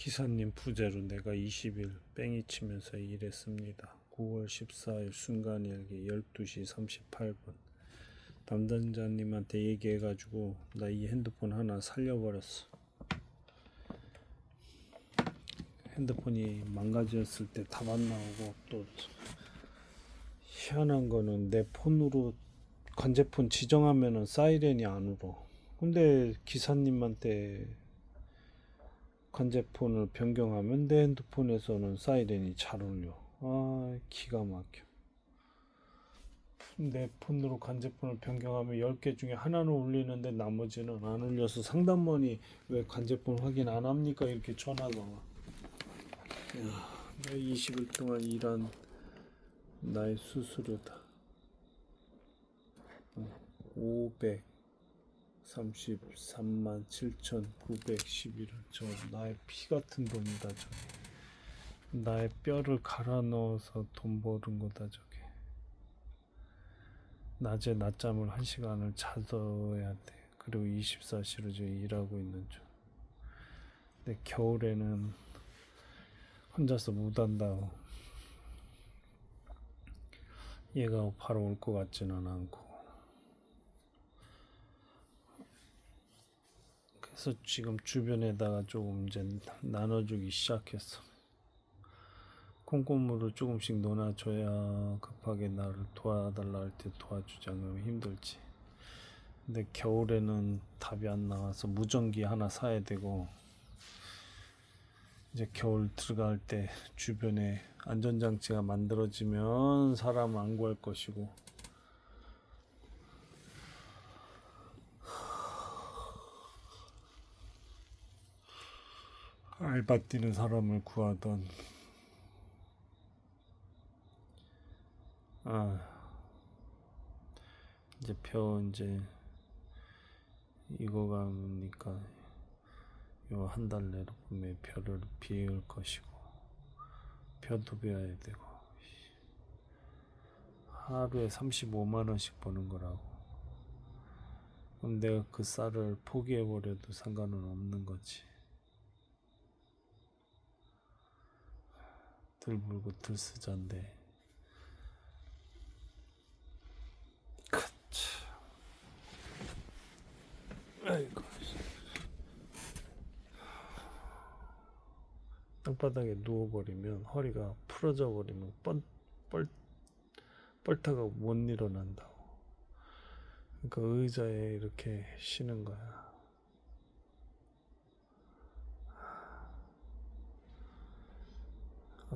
기사님 부재로 내가 20일 뺑이 치면서 일했습니다. 9월 14일 순간일기 12시 38분 담당자님한테 얘기해가지고 나 이 핸드폰 하나 살려버렸어. 핸드폰이 망가졌을 때 답 안 나오고 또 희한한 거는 내 폰으로 관제폰 지정하면은 사이렌이 안 울어. 근데 기사님한테 관제폰을 변경하면 내 핸드폰에서는 사이렌이 잘 울려. 아, 기가 막혀. 내 폰으로 관제폰을 변경하면 10개 중에 하나는 울리는데 나머지는 안 울려서 상담원이 왜 관제폰 확인 안 합니까? 이렇게 전화가 와. 야, 내 20일 동안 일한 나의 수수료다. 533만 7,911원. 저 나의 피 같은 돈이다, 저게. 나의 뼈를 갈아 넣어서 돈 버는 거다, 저게. 낮에 낮잠을 한 시간을 자서야 돼. 그리고 24시로 지금 일하고 있는 중. 근데 겨울에는 혼자서 못 한다고. 얘가 바로 올 것 같지는 않고. 그래서 지금 주변에다가 조금 이제 나눠주기 시작했어. 콩고물을 조금씩 넣어줘야 급하게 나를 도와달라 할 때 도와주지 않으면 힘들지. 근데 겨울에는 답이 안 나와서 무전기 하나 사야 되고 이제 겨울 들어갈 때 주변에 안전장치가 만들어지면 사람 안 구할 것이고 알바 뛰는 사람을 구하던. 아 이제 표 이제 이거 가니까 요 한 달 내로 분명히 표를 비울 것이고 표도 비워야 되고 하루에 35만 원씩 버는 거라고. 그럼 내가 그 쌀을 포기해 버려도 상관은 없는 거지 들 물고 들 쓰잔데. 그치 아이고. 땅바닥에 누워버리면 허리가 풀어져 버리면 뻔, 뻘, 뻘타가 못 일어난다고. 그러니까 의자에 이렇게 쉬는 거야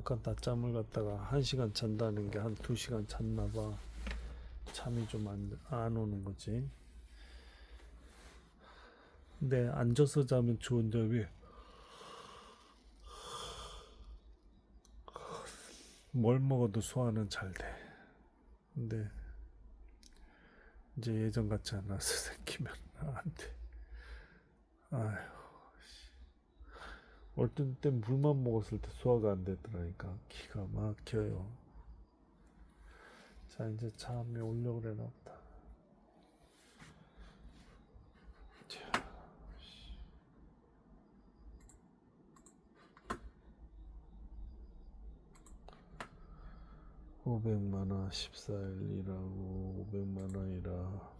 아까 낮잠을 갖다가 한 시간 잔다는 게 한 두 시간 잤나 봐. 잠이 좀 안 안 오는 거지. 근데 앉아서 자면 좋은 점이 뭘 먹어도 소화는 잘 돼. 근데 이제 예전 같지 않아서 생기면 안 돼. 아휴. 어떤 때 물만 먹었을 때 소화가 안 되더라니까 기가 막혀요. 자 이제 잠이 오려고 그래나 보다. 자, 500만 원 14일 일하고 500만 원이라